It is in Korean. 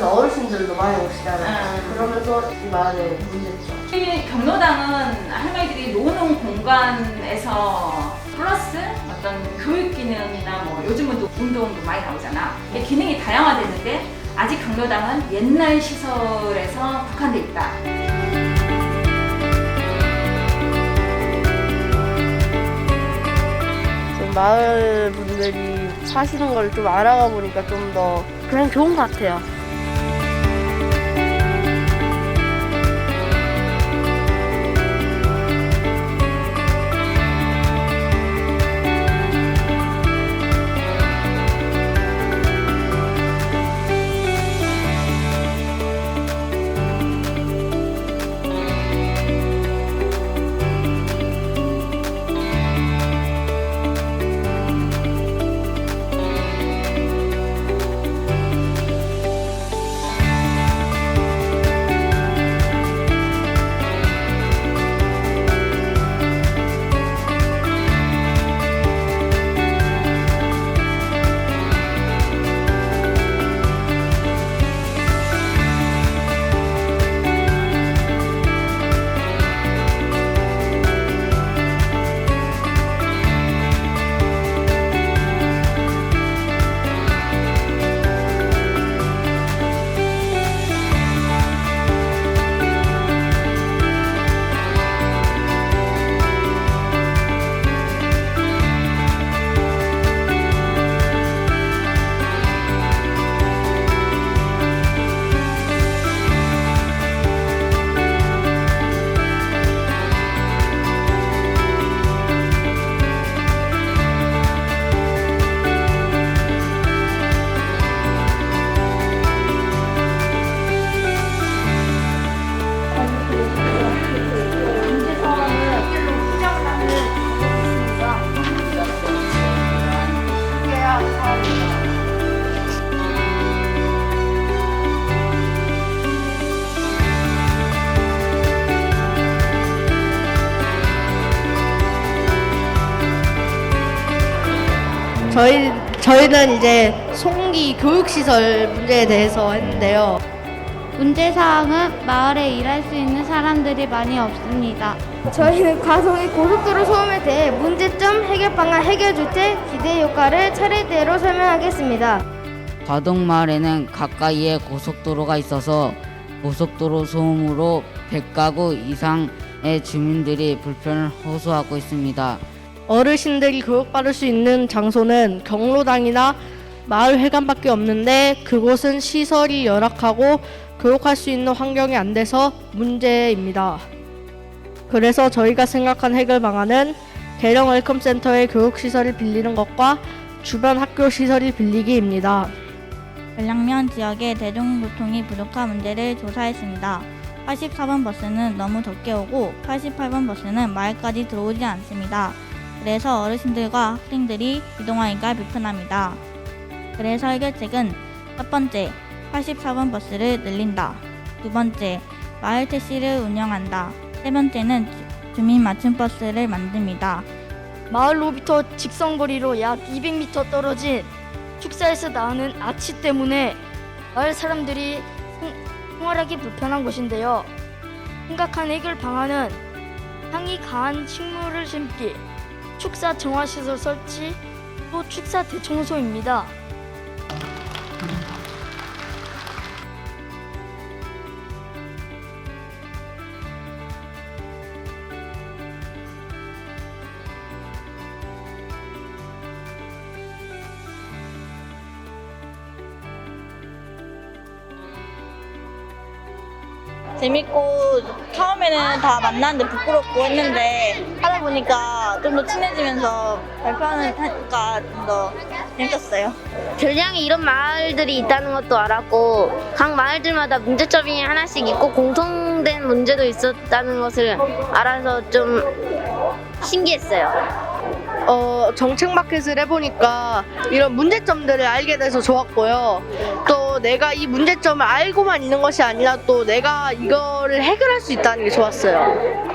어르신들도 많이 오시잖아요. 음. 그러면서 이 마을의 문제점. 이 경로당은 할머니들이 노는 공간에서 플러스 어떤 교육 기능이나 뭐 요즘은 또 운동도 많이 나오잖아. 이게 기능이 다양화되는데 아직 경로당은 옛날 시설에서 국한돼 있다. 좀 마을 분들이 사시는 걸 좀 알아가 보니까 좀 더 그냥 좋은 것 같아요. 저희 저희는 이제 송기 교육시설 문제에 대해서 했는데요. 문제사항은 마을에 일할 수 있는 사람들이 많이 없습니다. 저희는 과송의 고속도로 소음에 대해 문제점 해결 방안 해결 주체 기대 효과를 차례대로 설명하겠습니다. 가동마을에는 가까이에 고속도로가 있어서 고속도로 소음으로 100가구 이상의 주민들이 불편을 호소하고 있습니다. 어르신들이 교육받을 수 있는 장소는 경로당이나 마을 회관밖에 없는데 그곳은 시설이 열악하고 교육할 수 있는 환경이 안 돼서 문제입니다. 그래서 저희가 생각한 해결 방안은 대령 웰컴 센터의 교육 시설을 빌리는 것과 주변 학교 시설을 빌리기입니다. 전량면 지역의 대중교통이 부족한 문제를 조사했습니다. 84번 버스는 너무 적게 오고 88번 버스는 마을까지 들어오지 않습니다. 그래서 어르신들과 학생들이 이동하기가 불편합니다. 그래서 해결책은 첫 번째, 84번 버스를 늘린다. 두 번째, 마을 택시를 운영한다. 세 번째는 주- 주민 맞춤 버스를 만듭니다. 마을로부터 직선거리로 약 200m 떨어진 축사에서 나오는 아치 때문에 마을 사람들이 생- 생활하기 불편한 곳인데요. 심각한 해결 방안은 향이 강한 식물을 심기, 축사 정화시설 설치, 또 축사 대청소입니다. 재밌고 처음에는 다 만났는데 부끄럽고 했는데 하다 보니까 좀 더 친해지면서 발표하는 하니까 좀 더 재밌었어요. 전량에 이런 마을들이 있다는 것도 알았고 각 마을들마다 문제점이 하나씩 있고 공통된 문제도 있었다는 것을 알아서 좀 신기했어요. 어, 정책 마켓을 해보니까 이런 문제점들을 알게 돼서 좋았고요. 또 내가 이 문제점을 알고만 있는 것이 아니라 또 내가 이거를 해결할 수 있다는 게 좋았어요.